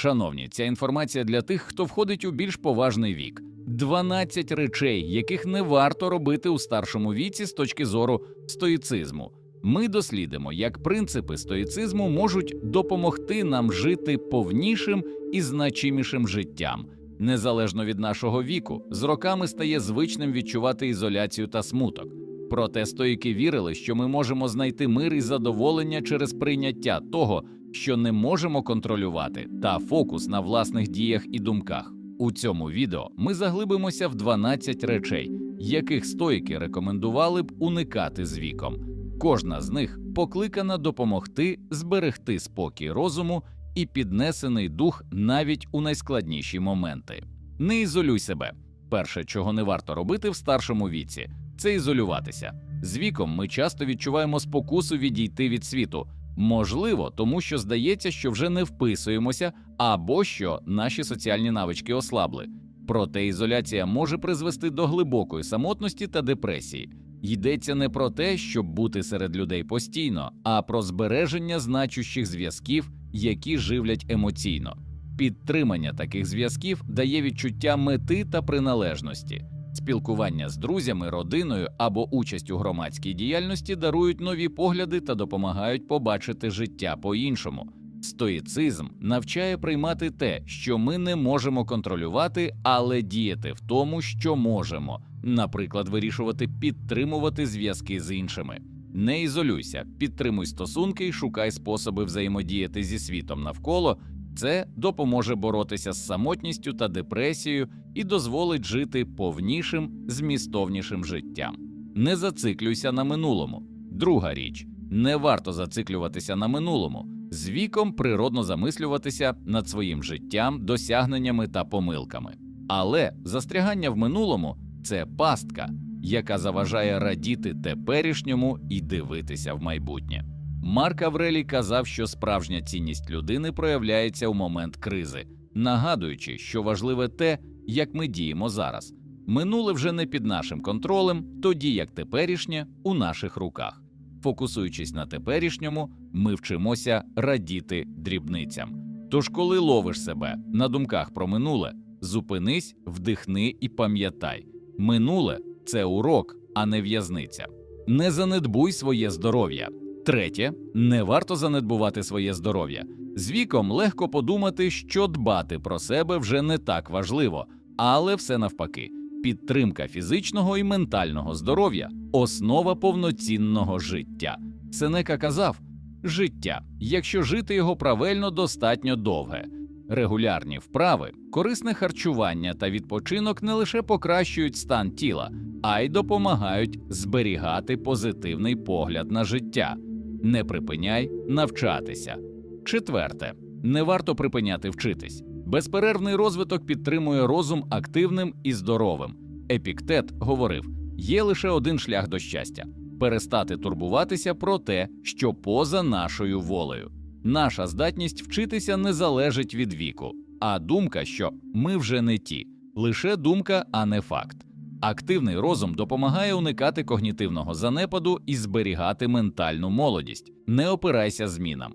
Шановні, ця інформація для тих, хто входить у більш поважний вік. 12 речей, яких не варто робити у старшому віці з точки зору стоїцизму. Ми дослідимо, як принципи стоїцизму можуть допомогти нам жити повнішим і значимішим життям. Незалежно від нашого віку, з роками стає звичним відчувати ізоляцію та смуток. Проте стоїки вірили, що ми можемо знайти мир і задоволення через прийняття того, що не можемо контролювати, та фокус на власних діях і думках. У цьому відео ми заглибимося в 12 речей, яких стоїки рекомендували б уникати з віком. Кожна з них покликана допомогти зберегти спокій розуму і піднесений дух навіть у найскладніші моменти. Не ізолюй себе. Перше, чого не варто робити в старшому віці, це ізолюватися. З віком ми часто відчуваємо спокусу відійти від світу. Можливо, тому що здається, що вже не вписуємося, або що наші соціальні навички ослабли. Проте ізоляція може призвести до глибокої самотності та депресії. Йдеться не про те, щоб бути серед людей постійно, а про збереження значущих зв'язків, які живлять емоційно. Підтримання таких зв'язків дає відчуття мети та приналежності. Спілкування з друзями, родиною або участь у громадській діяльності дарують нові погляди та допомагають побачити життя по-іншому. Стоїцизм навчає приймати те, що ми не можемо контролювати, але діяти в тому, що можемо, наприклад, вирішувати підтримувати зв'язки з іншими. Не ізолюйся, підтримуй стосунки і шукай способи взаємодіяти зі світом навколо. Це допоможе боротися з самотністю та депресією і дозволить жити повнішим, змістовнішим життям. Не зациклюйся на минулому. Друга річ не варто зациклюватися на минулому. З віком природно замислюватися над своїм життям, досягненнями та помилками. Але застрягання в минулому це пастка, яка заважає радіти теперішньому і дивитися в майбутнє. Марк Аврелій казав, що справжня цінність людини проявляється у момент кризи, нагадуючи, що важливе те, як ми діємо зараз. Минуле вже не під нашим контролем, тоді як теперішнє у наших руках. Фокусуючись на теперішньому, ми вчимося радіти дрібницям. Тож, коли ловиш себе на думках про минуле, зупинись, вдихни і пам'ятай: минуле це урок, а не в'язниця. Не занедбуй своє здоров'я. Третє, не варто занедбувати своє здоров'я. З віком легко подумати, що дбати про себе вже не так важливо, але все навпаки. Підтримка фізичного і ментального здоров'я основа повноцінного життя. Сенека казав: життя, якщо жити його правильно, достатньо довге. Регулярні вправи, корисне харчування та відпочинок не лише покращують стан тіла, а й допомагають зберігати позитивний погляд на життя. Не припиняй навчатися. Четверте, не варто припиняти вчитись. Безперервний розвиток підтримує розум активним і здоровим. Епіктет говорив: є лише один шлях до щастя перестати турбуватися про те, що поза нашою волею. Наша здатність вчитися не залежить від віку, а думка, що ми вже не ті, лише думка, а не факт. Активний розум допомагає уникати когнітивного занепаду і зберігати ментальну молодість. Не опирайся змінам.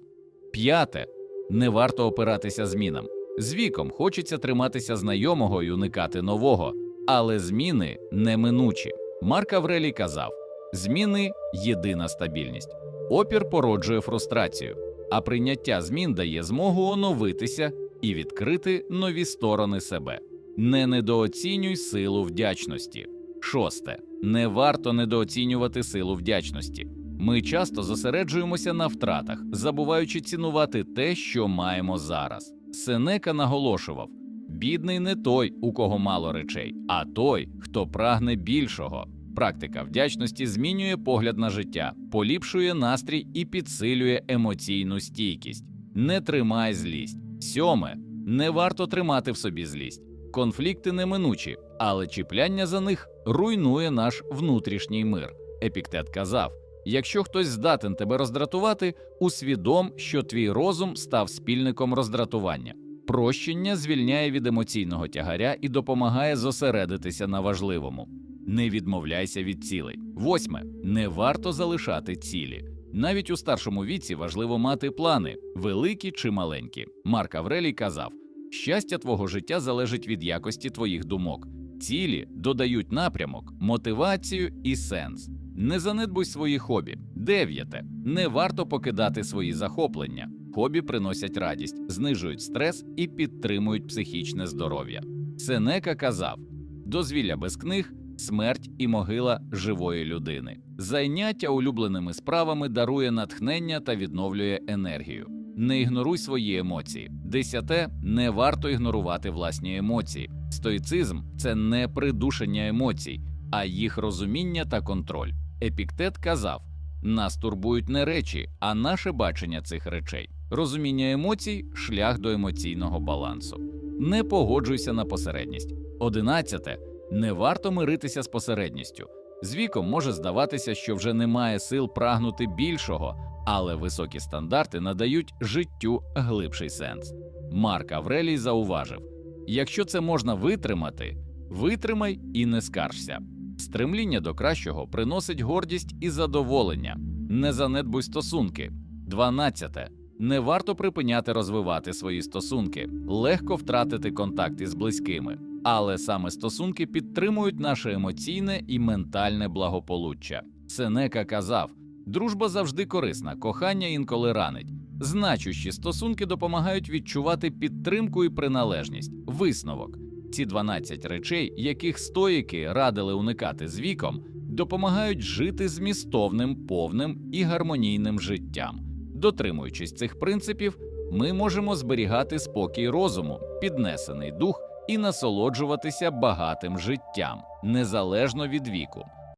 П'яте не варто опиратися змінам. З віком хочеться триматися знайомого і уникати нового, але зміни неминучі. Марк Аврелій казав: зміни єдина стабільність. Опір породжує фрустрацію, а прийняття змін дає змогу оновитися і відкрити нові сторони себе. Не недооцінюй силу вдячності. Шосте. Не варто недооцінювати силу вдячності. Ми часто зосереджуємося на втратах, забуваючи цінувати те, що маємо зараз. Сенека наголошував: бідний не той, у кого мало речей, а той, хто прагне більшого. Практика вдячності змінює погляд на життя, поліпшує настрій і підсилює емоційну стійкість. Не тримай злість. Сьоме не варто тримати в собі злість. Конфлікти неминучі, але чіпляння за них руйнує наш внутрішній мир. Епіктет казав: якщо хтось здатен тебе роздратувати, усвідом, що твій розум став спільником роздратування. Прощення звільняє від емоційного тягаря і допомагає зосередитися на важливому. Не відмовляйся від цілей. Восьме не варто залишати цілі. Навіть у старшому віці важливо мати плани, великі чи маленькі. Марк Аврелій казав: щастя твого життя залежить від якості твоїх думок. Цілі додають напрямок, мотивацію і сенс. Не занедбуй свої хобі. Дев'яте. Не варто покидати свої захоплення. Хобі приносять радість, знижують стрес і підтримують психічне здоров'я. Сенека казав: дозвілля без книг, смерть і могила живої людини. Зайняття улюбленими справами дарує натхнення та відновлює енергію. Не ігноруй свої емоції. Десяте не варто ігнорувати власні емоції. Стоїцизм це не придушення емоцій, а їх розуміння та контроль. Епіктет казав: нас турбують не речі, а наше бачення цих речей. Розуміння емоцій шлях до емоційного балансу. Не погоджуйся на посередність. Одинадцяте не варто миритися з посередністю. З віком може здаватися, що вже немає сил прагнути більшого, але високі стандарти надають життю глибший сенс. Марк Аврелій зауважив: якщо це можна витримати, витримай і не скаржся. Стремління до кращого приносить гордість і задоволення. Не занедбуй стосунки. 12. Не варто припиняти розвивати свої стосунки, легко втратити контакт із близькими, але саме стосунки підтримують наше емоційне і ментальне благополуччя. Сенека казав: дружба завжди корисна, кохання інколи ранить. Значущі стосунки допомагають відчувати підтримку і приналежність. Висновок. Ці 12 речей, яких стоїки радили уникати з віком, допомагають жити змістовним, повним і гармонійним життям. Дотримуючись цих принципів, ми можемо зберігати спокій розуму, піднесений дух і насолоджуватися багатим життям незалежно від віку.